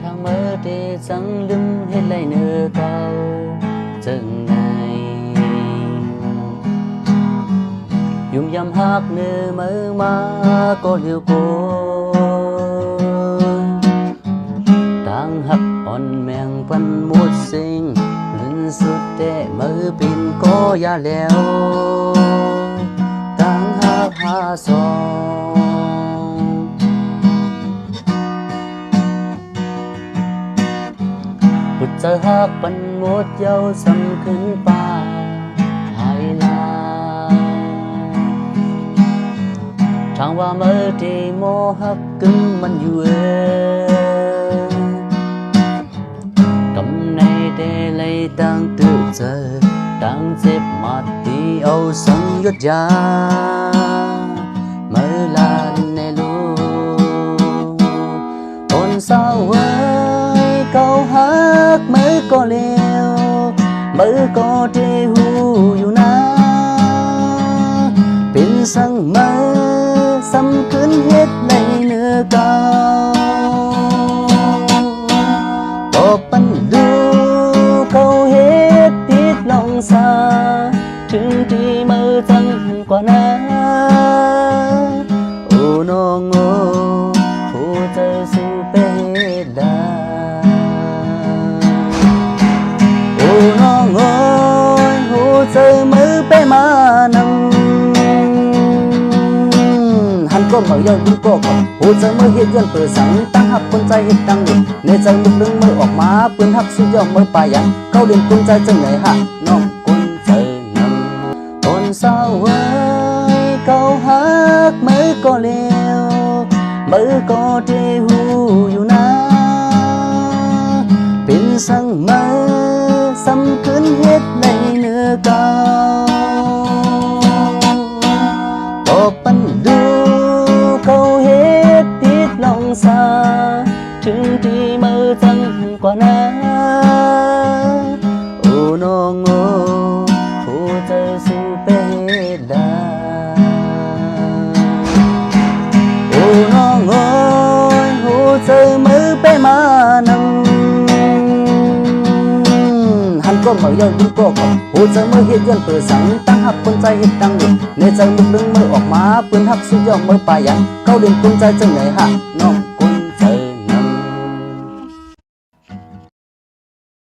ทางเมื่อที่สังลืมให้ไหลเนื้อเก่าจึงไงยุ่มยำหักเนื้อมือมาก็เลียวกูต่างหักอ่อนแมงพันมุดสิงลืนสุดแต่มือปินก็ยาแล้วต่างหักหาสอง ปันหมดเย้าสำขึ้นป่าหายลาทางว่าเมื่อที่โมหักกึ่งมันอยู่เอกำในได้เลยตั้งตื่นเจอตั้งเจ็บมาตีเอาสังยุดยาเมื่อลานในลูกคนเศร้าว ก็เลวมือก็เทหูอยู่นะ เป็นสังมือสำคืนเฮ็ดในเนื้อเก่าบอปันดูเขาเฮ็ดผิดลองซาถึงที่มือจังกว่านั้น ก็มเหมายอดยิ้มโก้ก่อนผู้เจเมื่อเฮ็ดยันเปิดสังตั้งหักคนใจเฮ็ดดังหนึ่งในใจมุกดึงมือออกมาปืนหักสุดยอดเมื่อปลายยังเข้าเด่นกุนใจจังไหนฮะน้องกุนใจนำคนเศร้าเว้ยเขาหักมือก็เลวมือก็เทหูอยู่นะ กว่านั้นโอ้น้องโอ้ผู้เจอสู่เป็นดาโอ้น้องโอ้ผู้เจอมือไปมานำหันก้มเมายอดยิ้มโก้ก่อผู้เจอมือเฮ็ดย้อนเปิดสังตั้งหักคนใจเฮ็ดดังหนึ่งในใจมุกดึงมือออกมาปืนหักสุดยอดมือปลายยังเข้าเด่นกุนใจจังไหนฮะน้อง